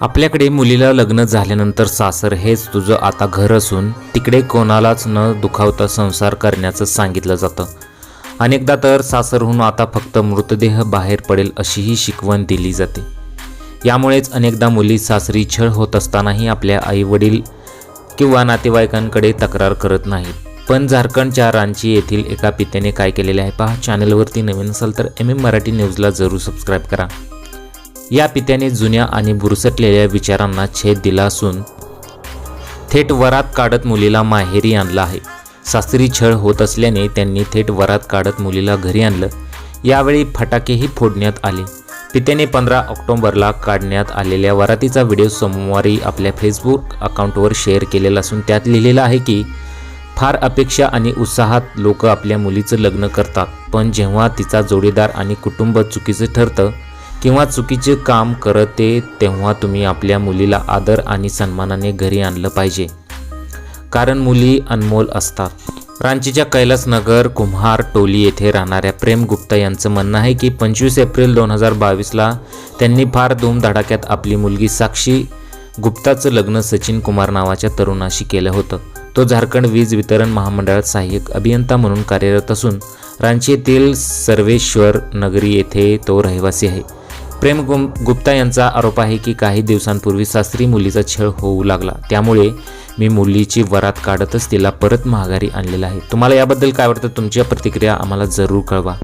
आपल्याकडे मुलीला लग्न झाल्यानंतर सासर हेच तुझं आता घर असून तिकडे कोणालाच न दुखावता संसार करण्याचं सांगितलं जातं. अनेकदा तर सासरहून आता फक्त मृतदेह बाहेर पडेल अशीही शिकवण दिली जाते. यामुळेच अनेकदा मुली सासरी छळ होत असतानाही आपल्या आईवडील किंवा नातेवाईकांकडे तक्रार करत नाहीत. पण झारखंडच्या रांची येथील एका पित्याने काय केलेले आहे पहा. चॅनलवरती नवीन असाल तर एम एम मराठी न्यूजला जरूर सबस्क्राईब करा. या पित्याने जुन्या आणि बुरसटलेल्या विचारांना छेद दिला असून थेट वरात काढत मुलीला माहेरी आणलं आहे. सासरी छळ होत असल्याने त्यांनी थेट वरात काढत मुलीला घरी आणलं. यावेळी फटाकेही फोडण्यात आले. पित्याने पंधरा ऑक्टोबरला काढण्यात आलेल्या वरातीचा व्हिडिओ सोमवारी आपल्या फेसबुक अकाउंटवर शेअर केलेला असून त्यात लिहिलेलं आहे की फार अपेक्षा आणि उत्साहात लोक आपल्या मुलीचं लग्न करतात पण जेव्हा तिचा जोडीदार आणि कुटुंब चुकीचं ठरतं किंवा चुकीचे काम करते तेव्हा तुम्ही आपल्या मुलीला आदर आणि सन्मानाने घरी आणलं पाहिजे. कारण मुली अनमोल असतात. रांचीच्या कैलासनगर कुम्हार टोली येथे राहणाऱ्या प्रेम गुप्ता यांचं म्हणणं आहे की पंचवीस एप्रिल दोन हजार बावीसला त्यांनी फार धूमधडाक्यात आपली मुलगी साक्षी गुप्ताचं लग्न सचिन कुमार नावाच्या तरुणाशी केलं होतं. तो झारखंड वीज वितरण महामंडळात सहाय्यक अभियंता म्हणून कार्यरत असून रांची येथील सर्वेश्वर नगरी येथे तो रहिवासी आहे. प्रेम गुम गुप्ता यांचा आरोप आहे की काही दिवसांपूर्वी सासरी मुलीचा छळ होऊ लागला. त्यामुळे मी मुलीची वरात काढतच तिला परत महागारी आणलेला आहे. तुम्हाला याबद्दल काय वाटतं? तुमच्या प्रतिक्रिया आम्हाला जरूर कळवा.